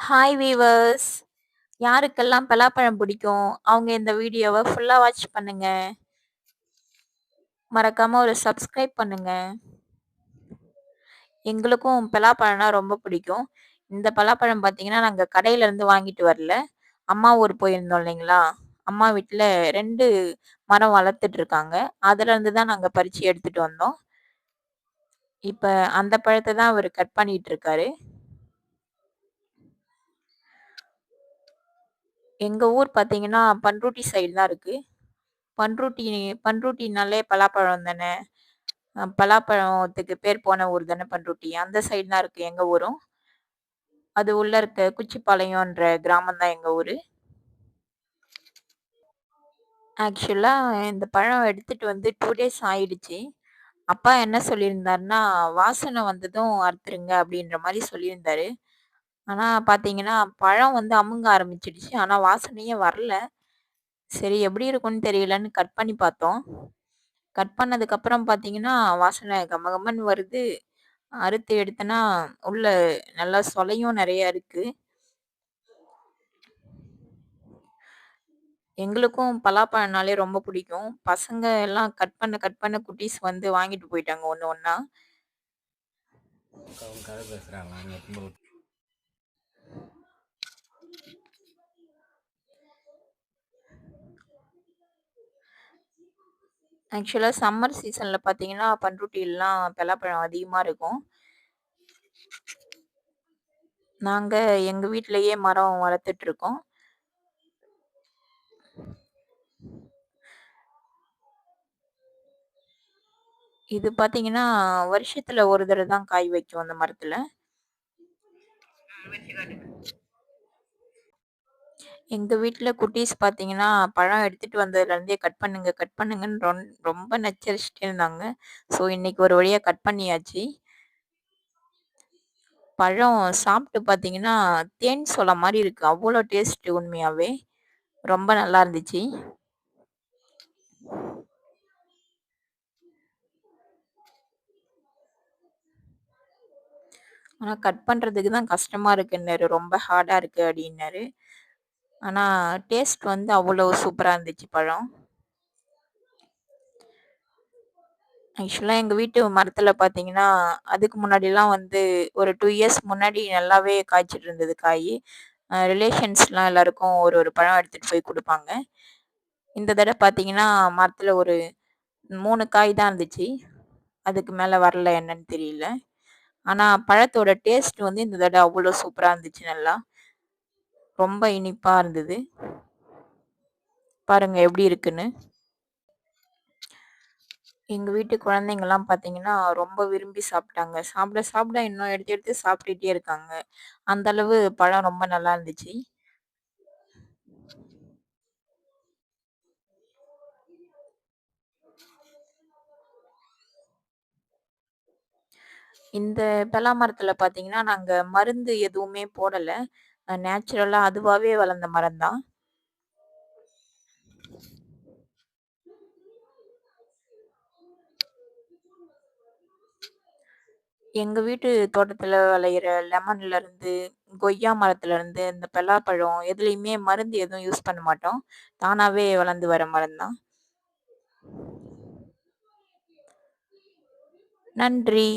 Hi viewers யாருக்கெல்லாம் பலாப்பழம் பிடிக்கும்? அவங்க இந்த வீடியோவை ஃபுல்லாக வாட்ச் பண்ணுங்க. மறக்காம ஒரு சப்ஸ்கிரைப் பண்ணுங்க. எங்களுக்கும் பலாப்பழம்னா ரொம்ப பிடிக்கும். இந்த பலாப்பழம் பார்த்தீங்கன்னா நாங்கள் கடையிலேருந்து வாங்கிட்டு வரல. அம்மா ஊர் போயிருந்தோம் இல்லைங்களா? அம்மா வீட்டில் ரெண்டு மரம் வளர்த்துட்டு இருக்காங்க. அதுலேருந்து தான் நாங்கள் பறித்து எடுத்துகிட்டு வந்தோம். இப்போ அந்த பழத்தை தான் அவர் கட் பண்ணிகிட்டு இருக்காரு. எங்கள் ஊர் பார்த்தீங்கன்னா பண்ருட்டி சைடு தான் இருக்குது பண்ருட்டி பண்ருட்டினாலே பலாப்பழம் தானே? பலாப்பழத்துக்கு பேர் போன ஊர் தானே பண்ருட்டி? அந்த சைடு தான் இருக்குது எங்கள் ஊரும். அது உள்ளே இருக்க குச்சிப்பாளையம்ன்ற கிராமம் தான் எங்கள் ஊர். ஆக்சுவலாக இந்த பழம் எடுத்துகிட்டு வந்து டூ டேஸ் ஆயிடுச்சு. அப்பா என்ன சொல்லியிருந்தாருன்னா வாசனை வந்ததும் அறுத்துருங்க அப்படின்ற மாதிரி சொல்லியிருந்தாரு. ஆனால் பார்த்தீங்கன்னா, பழம் வந்து அமுங்க ஆரம்பிச்சிடுச்சு. ஆனால் வாசனையே வரல. சரி எப்படி இருக்கும்னு தெரியலன்னு கட் பண்ணி பார்த்தோம். கட் பண்ணதுக்கப்புறம் பார்த்தீங்கன்னா, வாசனை கமகமன்னு வருது. அறுத்து எடுத்தனா, உள்ள நல்லா சொலையும் நிறையா இருக்குது எங்களுக்கும் பலாப்பழம்னாலே ரொம்ப பிடிக்கும். பசங்க எல்லாம் கட் பண்ண கட் பண்ண குட்டீஸ் வந்து வாங்கிட்டு போயிட்டாங்க ஒன்று ஒன்றா ஆக்சுவலாக ஆக்சுவலா சம்மர் சீசன்ல பார்த்தீங்கன்னா, பண்ருட்டிலாம் பலாப்பழம் அதிகமா இருக்கும். நாங்கள் எங்க வீட்டிலையே மரம் வளர்த்துட்ருக்கோம். இது பார்த்தீங்கன்னா, வருஷத்துல ஒரு தடவை தான் காய் வைக்கும் அந்த மரத்தில் எங்க வீட்ல குட்டீஸ் பார்த்தீங்கன்னா, பழம் எடுத்துட்டு வந்ததுலேருந்தே கட் பண்ணுங்க, கட் பண்ணுங்கன்னு ரொன் ரொம்ப நச்சரிச்சுட்டே இருந்தாங்க. ஸோ இன்னைக்கு ஒரு வழியா கட் பண்ணியாச்சு. பழம் சாப்பிட்டு பார்த்தீங்கன்னா, தேன் சோளம் மாதிரி இருக்கு. அவ்வளோ டேஸ்ட்டு உண்மையாவே. ரொம்ப நல்லா இருந்துச்சு. ஆனால் கட் பண்ணுறதுக்கு தான் கஷ்டமாக இருக்குன்னாரு. ரொம்ப ஹார்டாக இருக்குது அப்படின்னாரு ஆனால் டேஸ்ட் வந்து அவ்வளோ சூப்பராக இருந்துச்சு பழம். ஆக்சுவலாக எங்கள் வீட்டு மரத்தில் பார்த்தீங்கன்னா, அதுக்கு முன்னாடிலாம் வந்து ஒரு டூ இயர்ஸ் முன்னாடி நல்லாவே காய்ச்சிட்டு இருந்தது காய் ரிலேஷன்ஸ்லாம் எல்லாருக்கும் ஒரு ஒரு பழம் எடுத்துகிட்டு போய் கொடுப்பாங்க இந்த தடவை பார்த்தீங்கன்னா, மரத்தில் ஒரு மூணு காய் தான் இருந்துச்சு. அதுக்கு மேலே வரல என்னன்னு தெரியல. ஆனால் பழத்தோட டேஸ்ட் வந்து இந்த தடவை அவ்வளோ சூப்பராக இருந்துச்சு நல்லா. ரொம்ப இனிப்பாக இருந்தது. பாருங்கள் எப்படி இருக்குன்னு. எங்கள் வீட்டு குழந்தைங்கள்லாம் பார்த்தீங்கன்னா, ரொம்ப விரும்பி சாப்பிட்டாங்க சாப்பிட சாப்பிட இன்னும் எடுத்து எடுத்து சாப்பிட்டுட்டே இருக்காங்க. அந்த அளவு பழம் ரொம்ப நல்லா இருந்துச்சு. இந்த பலா மரத்துல பார்த்தீங்கன்னா, நாங்க மருந்து எதுவுமே போடல. நேச்சுரலாக நேச்சுரலா அதுவாவே வளர்ந்த மரம் தான். எங்க வீட்டு தோட்டத்துல விளையிற லெமன்லருந்து, கொய்யா மரத்துலேருந்து இந்த பலாப்பழம் எதுலேயுமே மருந்து எதுவும் யூஸ் பண்ண மாட்டோம். தானாவே வளர்ந்து வர மரம் தான். நன்றி.